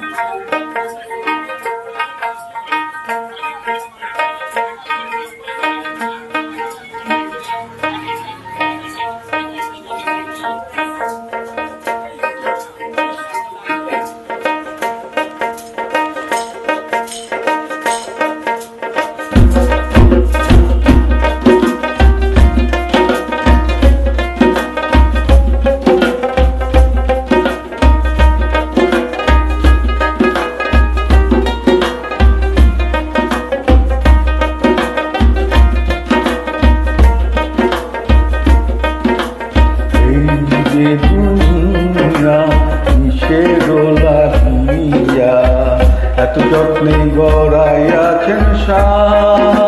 Thank you. লাগিয়া এত যত্নে গড়াইয়াছেন সায়।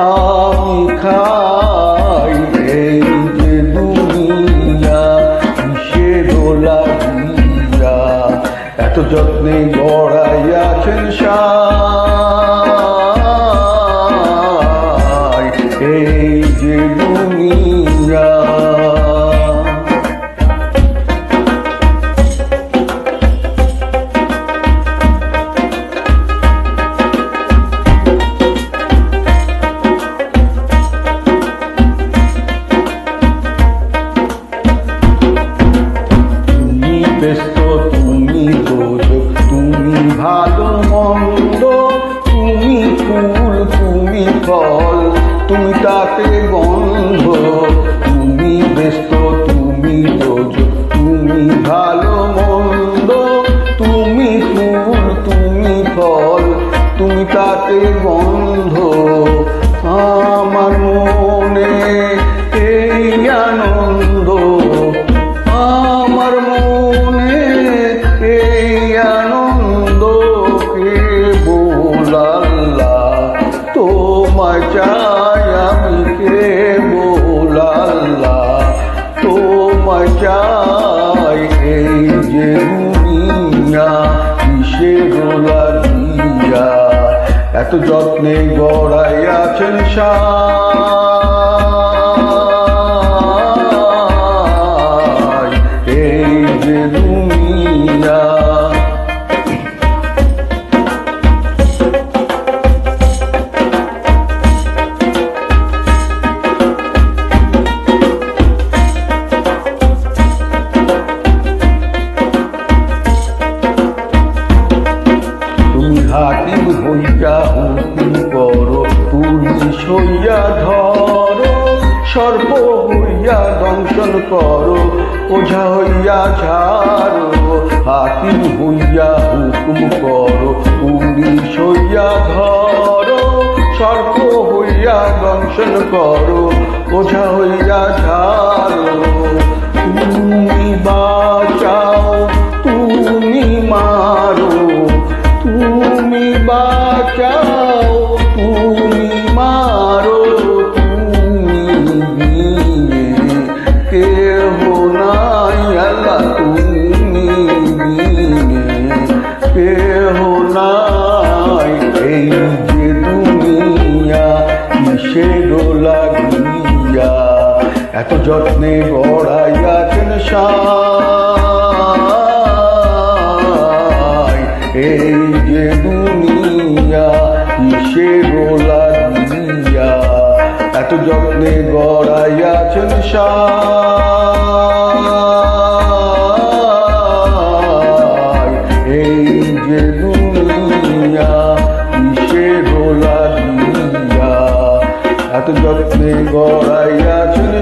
আমি খাই এই যে দুনিয়া সে দোলা এত যত্নে গড়াইয়াছেন সায় ফল তুমি তাতে গন্ধ এত যত্নে গড়াইয়াছেন সায় সর্ব হইয়া দংশন করো, ওঝা হইয়া ছাড়ো, হাকিম হইয়া হুকুম করো, পুলিশ হইয়া ধরো সর্ব হইয়া দংশন করো, ওঝা হইয়া ছাড়ো বাঁচাও কেহ নাই আল্লাহ তুমি কেহ নাই এই যে দুনিয়া কিসের লাগিয়া এত যত্নে গড়াইয়াছেন এই যে দুনিয়া কিসের এত যত্নে গড়াইয়াছেন এই যে দুনিয়া লাগিয়া এত যত্নে গড়াইয়াছেন